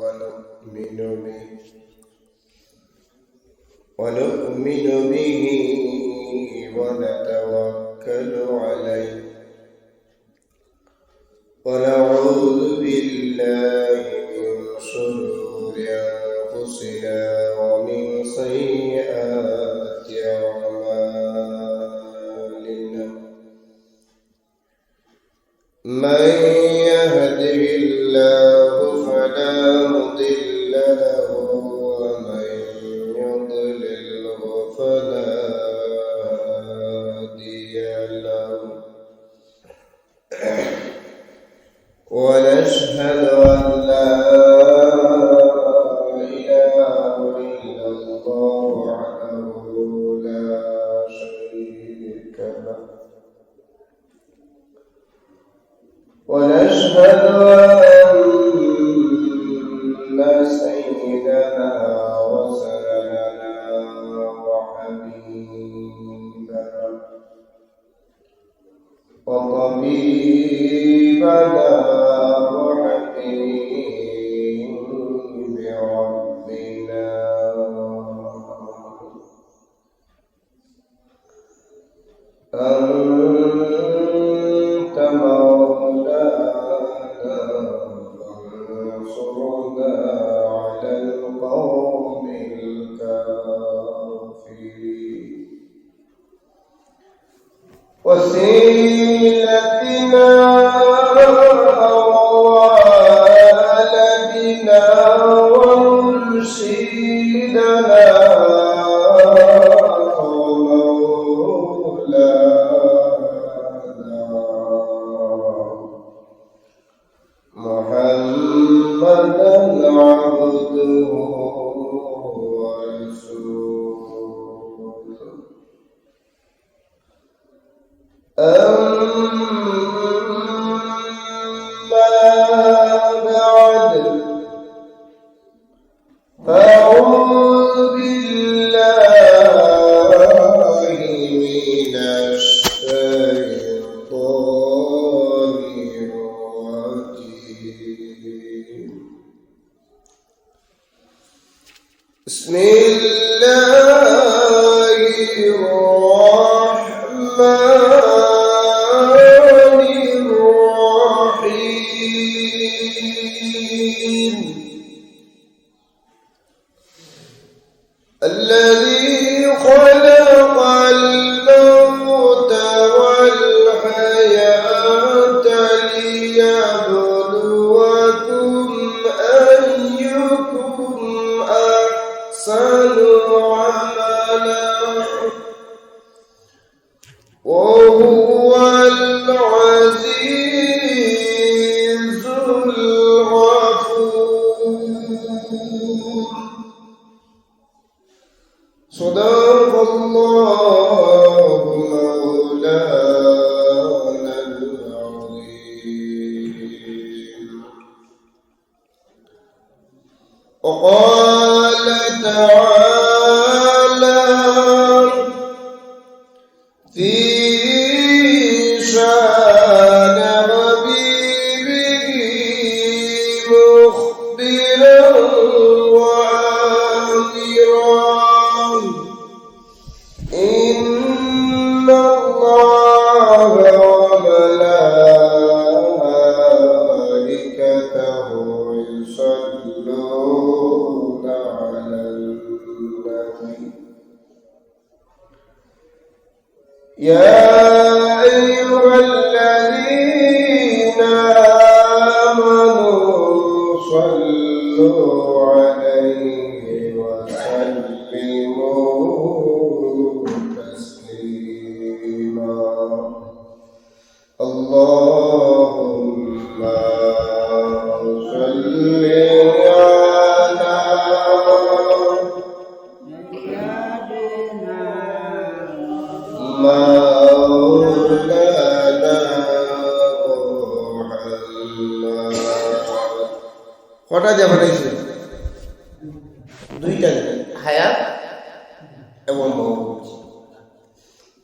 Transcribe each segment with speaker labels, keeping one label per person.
Speaker 1: ونؤمن به ونؤمن به ونتوكل عليه ونعوذ بالله من شرور أنفسنا ومن سيئات أعمالنا. من فلا 的 لنا في شاء صلوا عليه.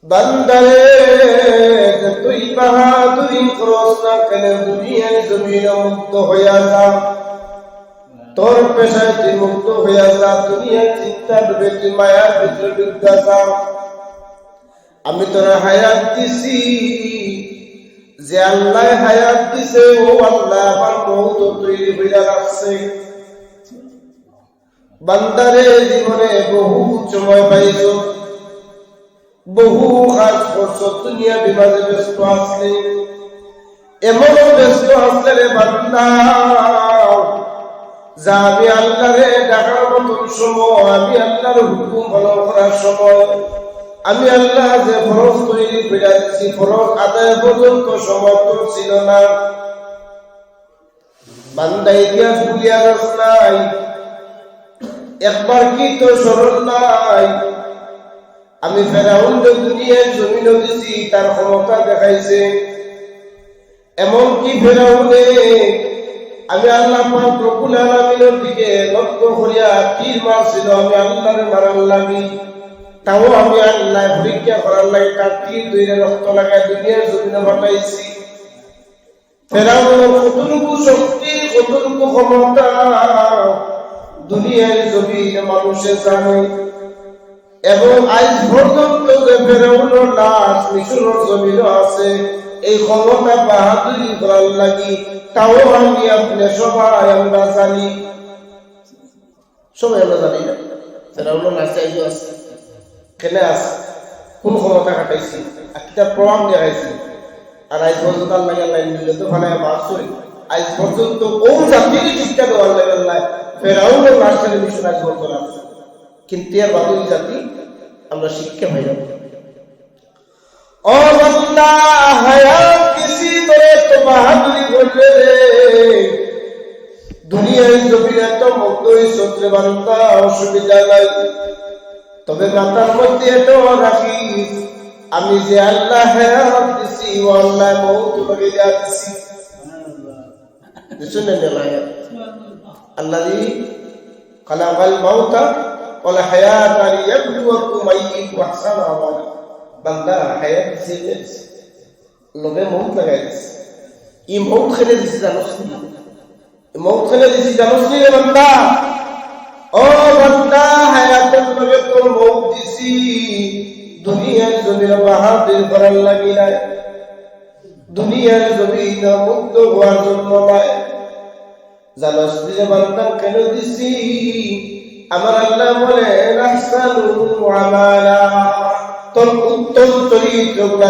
Speaker 1: বান্দারে তুই বাহাদুরি মুক্ত হইয়া যা। তোর তুই মুক্ত হইয়া যা চিন্তা ডুবে তুই ভিতরে যা। আমি তোর হায়াত দিছি, যে আল্লাহ হায়াত দিছে, ও আল্লাহ আমার বহুত তৈরি হইয়া রাখছে। বান্দারে জীবনে বহু সময় পাইছ। বহু কাজ করছ দুনিয়া বিবাদে ব্যস্ত আসলে এমন ব্যস্ত আসলে রে বান্দা। যা আমি আল্লাহরে ডাকার মতন সময়, আমি আল্লাহর হুকুম করার সময়, আমি আল্লাহ যে ফরজ তৈরি ফরজ আদায় পর্যন্ত সমর্থ ছিল না। বান্দা, ইতিহাস ভুলিয়া গেছ নাই একবার কি তো স্মরণ নাই? আমি ফেরাউন দুনিয়ায় জমিন দিছি, তার ক্ষমতা দেখাইছে। এমন কি ফেরাউনে আমি আল্লাহ পাক রব্বুল আলামিনের দিকে লক্ষ্য করিয়া তীর মারছিল, আমি আল্লাহর মারার লাগি। তাও আমি আল্লাহ পরীক্ষা করার লাগে, তার তীর দুইরে রক্ত লাগায় দুনিয়ার জমিনে পাঠাইছি। ফেরাউনের কতটুকু শক্তি, কতটুকু ক্ষমতা দুনিয়ার জমিনে মানুষে জানে এবং আজ পর্যন্ত যে ফেরাউনের লাশ মিশরের জমিনে আছে, এই ক্ষমতা বাহাদুরি করার লাগি তাও আমি আপনি সবাই আমরা জানি। সবাই আমরা জানি না। ফেরাউনের লাশ চাইজো আছে। কেনে আছে? কোন ক্ষমতা খাটাইছি আর কিতাব প্রমাণ দেখাইছি আর আজ পর্যন্ত আল্লাহ আল্লাহ নিলে তো ভালো মাছ আজ পর্যন্ত কোন জাতিকে শিক্ষা দেওয়ার লাগে আল্লাহ ছেড়ে মিশন আজ পর্যন্ত আছে কিন্তু এর বাদুল জাতি আমরা শিক্ষা পাই ও বান্দা হায়াত কিসি করে তো বাহাদুরি করলে রে। দুনিয়ায় জমিনে তো মুক্তই সত্রে বান্দা অসুবিধা নাই। তবে মাথার মধ্যে এটাও রাখিস আমি যে আল্লাহ হায়াত দিছি, ও আল্লাহ মৌত করে যাচ্ছি শুনেন আল্লাহি কালামাল মাউতা ওয়াল হায়াতা লিয়াবলুয়াকুম আইয়ুকুম আহসানু আমালা। বান্দা হায়াত সিলেস লোভে মৌত লাগাই দিছে। এই মৌত খেলে দিছে, জানোস নি? খেলে দিছে, জানোস নি বান্দা? ও বান্দা, হায়াতের লোভে তোর মৌত দিছি। দুনিয়ার জমির বাহাদুর লাগি নাই। দুনিয়ার জমিন মুক্ত হওয়ার জন্য নয় আমার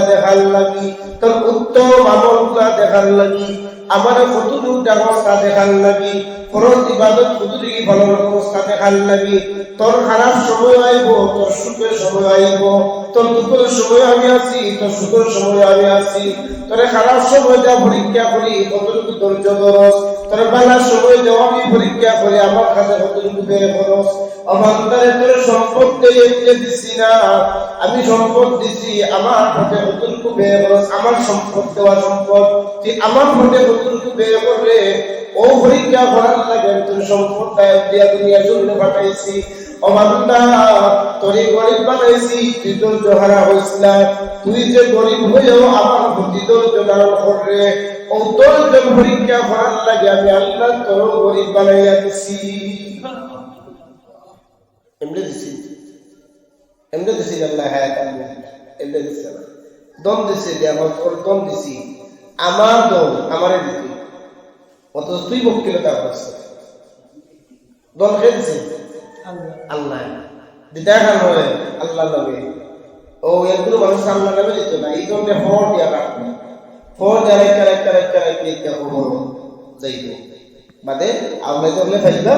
Speaker 1: দেখার লাগি, তোর উত্তম সময় আইব, তোর সুখের সময় আইব, তোর দুঃখের সময় আমি আছি, তোর সুখের সময় আমি আছি, তোর খারাপ সময় যা পরীক্ষা করি, কতটুকু ধৈর্য ধরস তোর বেলার সময় দেওয়া আমি পরীক্ষা করি আমার কাছে কতটুকু বের খরচ? অবান্তরে তোর সম্পদ দিয়ে দিছি না। আমি সম্পদ দিছি, আমার পথে কতটুকু বের খরচ? আমার সম্পদ দেওয়া সম্পদ। তুই আমার পথে কতটুকু বের করলে ও পরীক্ষা করার লাগে তোর সম্পদ দায় দুনিয়া জন্য পাঠাইছি। অবান্দা তোরে গরিব বানাইছি, তুই তোর জহারা হইছিলা তুই যে গরিব হয়েও আমার প্রতি ধৈর্য ধারণ করলে তোর পরীক্ষা করার লাগে আমি আল্লাহ গরিব বানাইয়া দিছি। এমনি দিছি। এমনি দিছি আল্লাহ হ্যাঁ এমনি দিছি দম যে আমার তোর দম দিছি। আমার দম দিতি অথচ তুই দম আল্লাহ। খান হয় আল্লাহ ও এগুলো মানুষ আল্লাহ দিত না। এই ফর দিয়া রাখবে ফর রেখে রেখে রেখে রেখে রেখে খবর যাইব বাদে আউলে জলে ফাইবা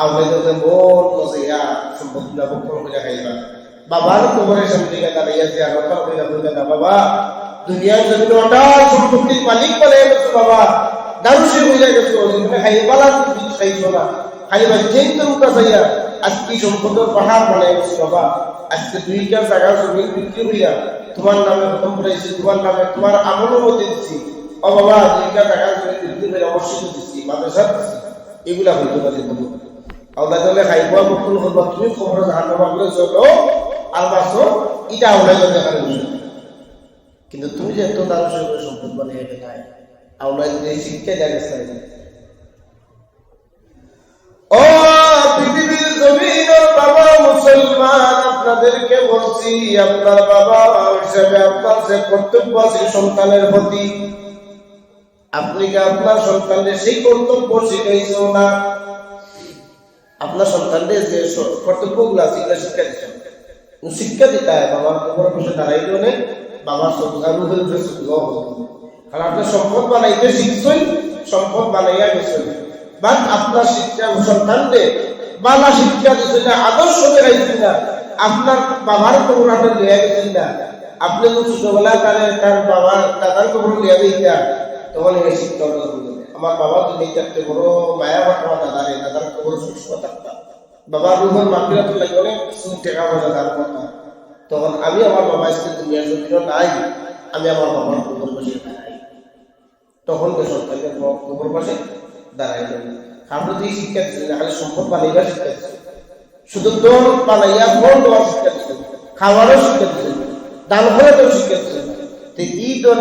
Speaker 1: আউলে জলে মন মজাইয়া সম্পদগুলা বক্ষণ করে খাইবা। বাবার কবরের সামনে গিয়ে দাঁড়িয়ে আছে আর কথা কইলা কইলা না বাবা। দুনিয়ার জমিন অটাল সম্পত্তির মালিক বলে গেছো, বাবা। দারুষে হয়ে গেছো জীবনে খাইবালা খাইছো না। খাইবা যেই বাবা। আজকে দুইটা জায়গা জমি বিক্রি হইয়া তোমার নামে খতম করেছি তোমার নামে তোমার মধ্যে দিচ্ছি ও বাবা, দুইটা টাকা জমি বিক্রি হয়ে অবশ্যই দিচ্ছি মাদ্রাসা দিচ্ছি এগুলা হইতো তুমি আল্লাহ তাহলে তুমি খবর জাহান চলো আর ইটা আল্লাহ কিন্তু তুমি যে মানুষের করে সম্পদ বানিয়ে যে শিক্ষা না ও পৃথিবীর জমিন মুসলমান, আপনাদেরকে বলছি, আপনার বাবা হিসেবে আপনার যে কর্তব্য আছে সন্তানের প্রতি, আপনি কি আপনার সন্তানদের সেই কর্তব্য শিখাইছ না? আপনার সন্তানদের যে কর্তব্যগুলো আছে, এগুলো শিক্ষা দিচ্ছেন শিক্ষা দিতে হয়, বাবার উপর বসে দাঁড়াইলেও নেই বাবার সন্তান রুহের উপরে সুন্দর হতো কারণ আপনি সম্পদ বানাইতে শিখছই, সম্পদ বানাইয়া গেছেন বাট আপনার শিক্ষা সন্তানদের বালা শিক্ষা দিচ্ছেন না আদর্শ দেখাইছেন না, আপনার বাবার খবর আপনি লিয়া গেছেন না, আপনি তো ছোটবেলা তাহলে তার বাবার দাদার খবর লিয়া দিতেন, তখন এই শিক্ষা। আমার বাবা তুমি থাকতে বড় মায়া বাবা দাদারে দাদার খবর সূক্ষ্ম থাকতাম। বাবার রুহের মাফিরা তো লাগে অনেক টাকা পয়সা দান করতাম তখন আমি আমার বাবা স্ত্রী দুনিয়া যদিও নাই, আমি আমার বাবার খবর বসে দাঁড়াই। তখন তো সন্তানকে খবর বসে দাঁড়াই। আমরা তো এই শিক্ষা দিচ্ছি না খালি সম্পদ বানাইবার শিক্ষা দিচ্ছি শুধু দোল বানাইয়া দেওয়ার শিক্ষা দিচ্ছেন খাওয়ারও শিক্ষা দিচ্ছেন করে তো শিক্ষা দিচ্ছেন তো এই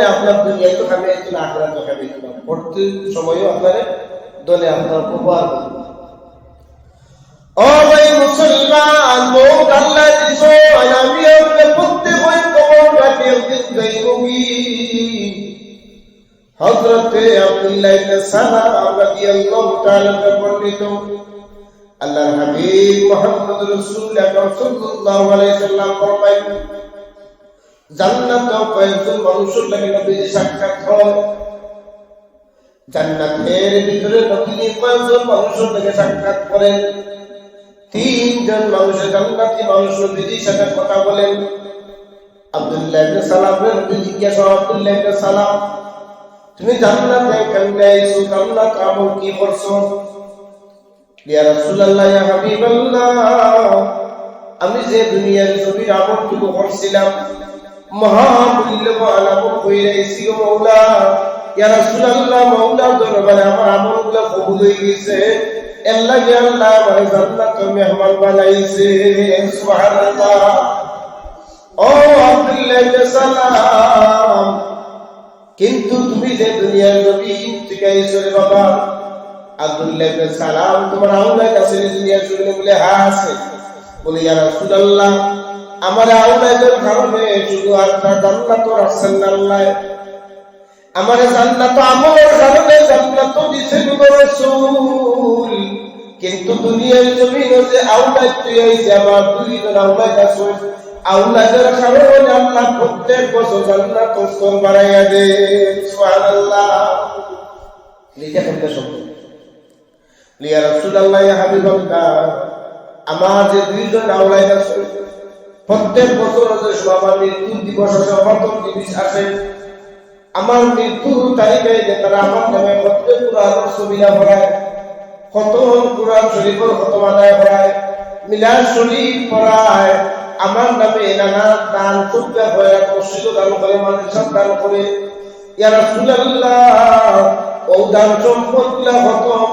Speaker 1: আপনার দুনিয়ায় তো খাবে খাবে সময়ও আপনার উপহার করবে ও ভাই মুসলমান আমি কবর হযরতে আব্দুল্লাহ ইবনে সালাম রাদিয়াল্লাহু তাআলা বর্ণিত, আল্লাহর হাবিব মুহাম্মদ রাসূল আকরাম সাল্লাল্লাহু মানুষের লাগে নবী সাক্ষাৎ হয়। ভিতরে নবী কয়েকজন মানুষের সাক্ষাৎ করেন। তিনজন মানুষের জান্নাতি মানুষ নবীজির সাথে কথা বলেন। আব্দুল্লাহ ইবনে সালামের নবী জিজ্ঞাসা আব্দুল্লাহ সালাম তুমি জান্নাতে কেমনে আইছো জান্নাত আমল কি করছ? ইয়া রাসূলুল্লাহ, ইয়া হাবিবাল্লাহ, আমি যে দুনিয়ার জমির আমলটুকু করছিলাম, মহামূল্যবান আমল আইছি গো মৌলা। ইয়া রাসূলুল্লাহ, মৌলা দরবারে আমার আমলগুলো কবুল হয়ে গেছে। আল্লাহ ইয়া আল্লাহ আমার জান্নাত মেহমান বানাইছে। সুবহানাল্লাহ। ও আব্দুল্লাহ কিন্তু তুমি যে দুনিয়ার নবী থেকে এসে বাবা, আব্দুল্লাহ সালাম, তোমার আউলার কাছে দুনিয়ার শুনলে বলে হ্যাঁ আছে। বলে, ইয়া রাসূলুল্লাহ, আমার আউলাদের কারণে শুধু আপনার জান্নাত না আল্লাহ। আমার জান্নাত আমলের কারণে জান্নাত দিছেন গো রাসূল। কিন্তু দুনিয়ার জমিনে যে আউলাদ তুই হইছে আমার দুইজন আউলাদ আছে আউলাদের কারণে আল্লাহ প্রত্যেক বছর জান্নাত স্তর বাড়াইয়া দে সুবহানাল্লাহ। লিখে ইয়া হাবিবাল্লাহ, আমার যে দুইজন আউলাদ আছে, প্রত্যেক বছর যে আমার মৃত্যু দিবস আছে অবতর দিবস আসে আমার মৃত্যুর তারিখে যে তারা আমার নামে প্রত্যেক কোরআন ছবিরা পড়ায় কত কোরআন শরীফের কত মানায় পড়ায়, মিলাদ শরীফ পড়ায়। আমার নামে নানা দান চুপকা হয়ে মসজিদ দান করে মানুষের দান করে। ইয়া রাসূলুল্লাহ ও দান সম্পদগুলা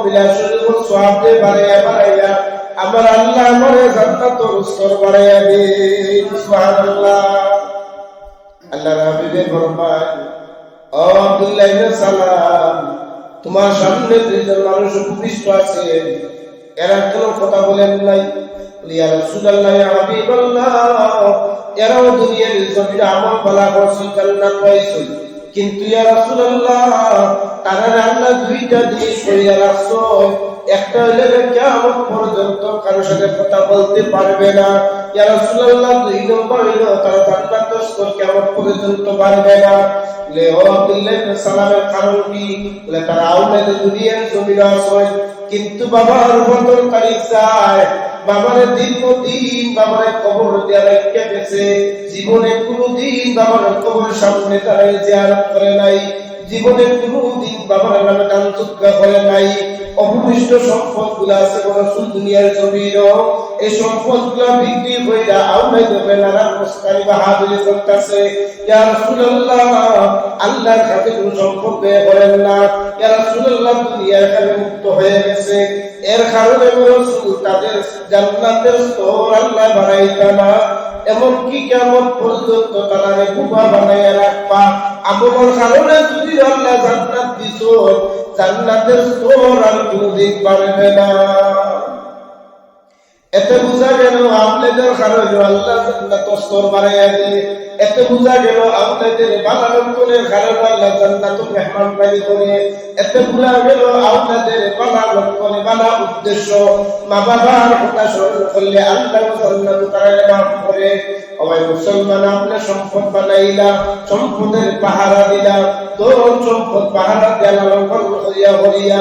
Speaker 1: মিলাদ শরীফের সওয়াব বাড়াইয়া বাড়াইয়া আমার আল্লাহ আমারে জান্নাতের স্তর বাড়াইয়া দে সুবহানাল্লাহ। আল্লাহর ও আব্দুল্লাহ সালাম, তোমার সামনে দুইজন মানুষ উপবিষ্ট আছে। এরা কোনো কথা বলেন নাই। ইয়া রাসূলুল্লাহ এরাও দুনিয়ার জমিনে আমল কিন্তু কারোর সাথে কথা বলতে পারবে না। ইয়া রাসূলুল্লাহ, দুই নম্বর হইল, তারা জান্নাত স্তর কিয়ামত পর্যন্ত পারবে না। লে সালামের কারণ কি? তারা আউলাদে দুনিয়ার জমিনে আছে। কিন্তু বাবার বদল তারিখ চায় বাবার দীর্ঘদিন বাবার কবর দেওয়ার রেখে গেছে। জীবনে কোনোদিন বাবার কবর সামনে তারা জিয়ারত করে নাই। জীবনে কোনোদিন বাবার নামে চুক্কা করে নাই। অপবিষ্ট সম্পদগুলা আছে বড় সুল দুনিয়ার জমির এই সম্পদগুলা বিক্রি হইয়া আউলাই দেবে নানা মুস্তানি বাহাদুরি করতেছে। ইয়া আল্লাহর কাছে কোনো সম্পদ করেন না। ইয়া রাসূলুল্লাহ, দুনিয়ার মুক্ত হয়ে গেছে। এর কারণে রাসূল তাদের জান্নাতের স্তর আল্লাহ না। এমনকি কেমন পর্যন্ত তারা বুবা বানাইয়া রাখবা। আমলের কারণে যদি আল্লাহ জান্নাত দিছ, জান্নাতের স্তর আর কোনদিন পারবে না। এতে বোঝা গেল আপনাদের কারণে আল্লাহ জান্নাত স্তর বাড়াইয়া দিয়ে এতে বোঝা গেল আপনাদের বালালঙ্কনের কারণে আল্লাহ জান্নাত মেহমান করে এতে বোঝা গেল আপনাদের বালালঙ্কনে বালা উদ্দেশ্য মা বাবার কথা স্মরণ করলে আল্লাহ জান্নাত মাফ করে মুসলমান আপনি সম্পদ বানাইলা সম্পদের পাহারা দিলা তোর সম্পদ পাহারা হইয়া হইয়া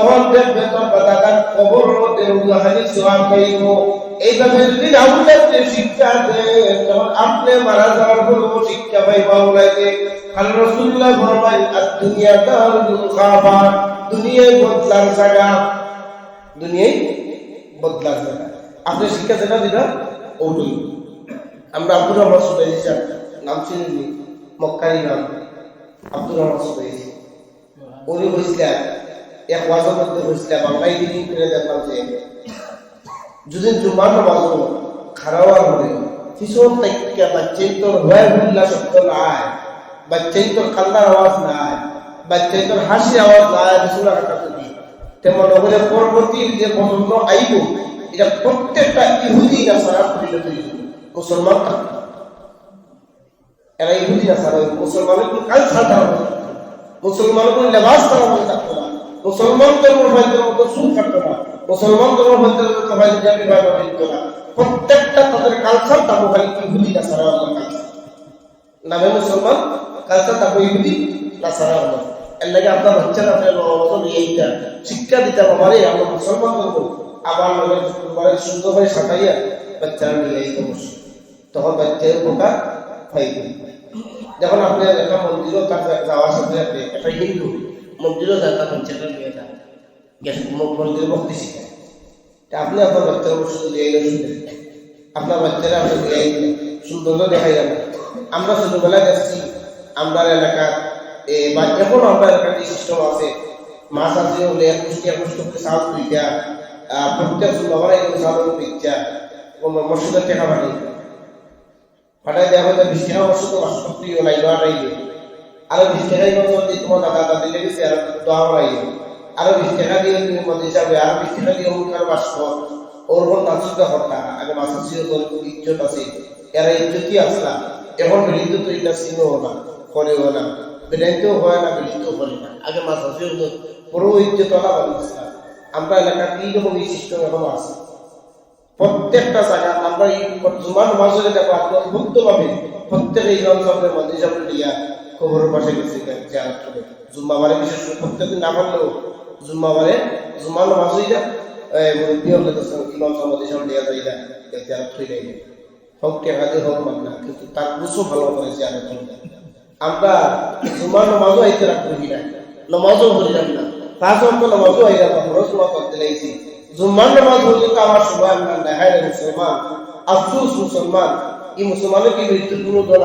Speaker 1: তখন দেখবে তোর দাদার কবর মধ্যে উদাহানি সওয়াব পাইব এইভাবে যদি আউলাইতে শিক্ষা দেন তখন আপনি মারা যাওয়ার পরেও শিক্ষা পাইব আউলাইতে কারণ রাসূলুল্লাহ ফরমায়, আদ-দুনিয়া দারুল খাবা দুনিয়ায় বদলার জায়গা। দুনিয়ায় বদলার জায়গা। আপনি শিক্ষা দেন যেটা ওটাই। আমরা আব্দুর রহমান সুদাইছি নাম চিনি মক্কারি নাম। আব্দুর রহমান সুদাইছি উনি হয়েছিলেন এক বাচ্চাই নাই বাচ্চাই নাই বাচ্চাই তোর হাসি নাই পরবর্তী যে প্রজন্ম আইব, এটা প্রত্যেকটা ইহুদি না সারা পরিণত মুসলমান এরা ইহুদি মুসলমানের কোনো কোনো মুসলমান ধর্ম ভাইদের মতো সুখ থাকতো না। মুসলমান ধর্ম ভাইদের মতো ভাই জাতি ভাই ভাবিত না। প্রত্যেকটা তাদের কালচার তাবো খালি ইহুদি না সারা আল্লাহ নামে মুসলমান কালচার তাবো ইহুদি না সারা আল্লাহ এর লাগে আপনার বাচ্চারা, আপনার এইটা। শিক্ষা দিতে আমারে, আমরা মুসলমান করব। আবার আমাদের মানে সুন্দরভাবে সাঁটাইয়া বাচ্চারা নিয়ে এই অবশ্যই তখন বাচ্চার উপকার পাইবে যখন আপনি একটা মন্দিরও তার যাওয়ার সাথে সাথে একটা হিন্দু মন্দিরও যায় তার বাচ্চাটা নিয়ে যায় গেছে মন্দির ভক্তি শিখায় আপনি আপনার বাচ্চার শুনবেন আপনার বাচ্চারা আপনি দিয়ে গেলে সুন্দর দেখাই যাবে। আমরা ছোটবেলায় দেখছি আমরা এলাকার এ, বা এখনও আমরা এলাকার যে সিস্টেম আছে। মাছ আছে হলে একুশটি একুশটি করে চাউল দুইটা প্রত্যেক বাবার এগুলো চাউল পিজ্জা মসজিদের টাকা পাঠাই দেওয়া হয়তো বিশ টাকা মসজিদ বাসপত্রি নাই নাই আরও বিশ টাকা যদি তোমার দাদা দাদি লেগেছে আর দোয়া করাই আরও বিশ টাকা দিয়ে তুমি মধ্যে যাবে আরও বিশ টাকা দিয়ে অমুক আর বাস কর। ওর ঘর নাচুকা হত্যা আগে ছিল তোর ইজ্জত আছে। এরা ইজ্জতই আসলা এখন বিলিত তো এটা চিনেও না, করেও না। বেলাইতেও হয় না বিলিতেও করে না। আগে মাছ আছে পুরো ইজ্জত ওলা বানিয়েছিলাম আমরা এলাকার এইরকম এই সিস্টেম এখনও আছে? প্রত্যেকটা জায়গা আমরা এই জুমার মাসে দেখো মুক্ত পাবে প্রত্যেক এই অঞ্চলের মধ্যে হিসাবে দিয়া খবরের পাশে গেছে করে জুম্মাবারে বিশেষ করে প্রত্যেকদিন না পারলেও জুম্মাবারে জুমার মাসে যা মুরব্বী হলে তো ইমাম সমাধি হিসাবে দিয়া যায় যা জিয়ারত হয়ে যায় হোক টেকা দিয়ে হোক মান না, কিন্তু তার বুঝও ভালো করে হয়ে যায় আমরা জুমার নামাজও আইতে রাখব কি না, নামাজও পড়িলাম না। পাঁচ অঙ্ক নামাজও আইরা খরচ করতে জুম্মার নামাজ পর্যন্ত আমার সময় আমরা মুসলমান। আফসুস মুসলমান। এই মুসলমানের কি মৃত্যুর কোনো দল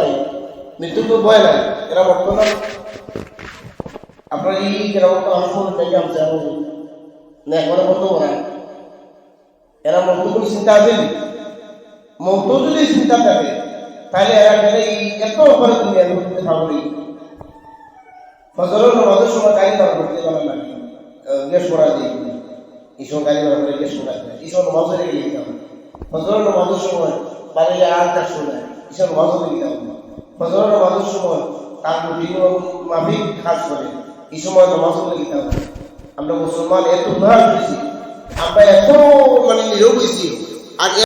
Speaker 1: নাই মৃত্যুর তো ভয় নাই। এরা বর্তমান আপনার এই গ্রাম আমার ফোন থেকে আমি যাব না। একবারে বন্ধ করা এরা মতো কোনো চিন্তা আছে মতো যদি চিন্তা থাকে, তাহলে এরা গেলে এই এত উপরে তুমি আমি করতে পারব ফজরের নামাজের সময় গাড়ি বার করতে পারলাম না। গ্যাস করা দিয়ে এই সময় গাড়ি বার করে গ্যাস করা যায়। এই সময় নামাজ হয়ে গেলে দিতাম ফজরের নামাজের সময় বাড়ি আর তার সময় এই সময় নামাজ হয়ে দিতাম ফজরের নামাজের সময় তার রুটিন মাফিক কাজ করে। এই সময় নামাজ হয়ে দিতাম আমরা মুসলমান এত উদাহরণ দিয়েছি আমরা এত মানে নিরোগ হয়েছি।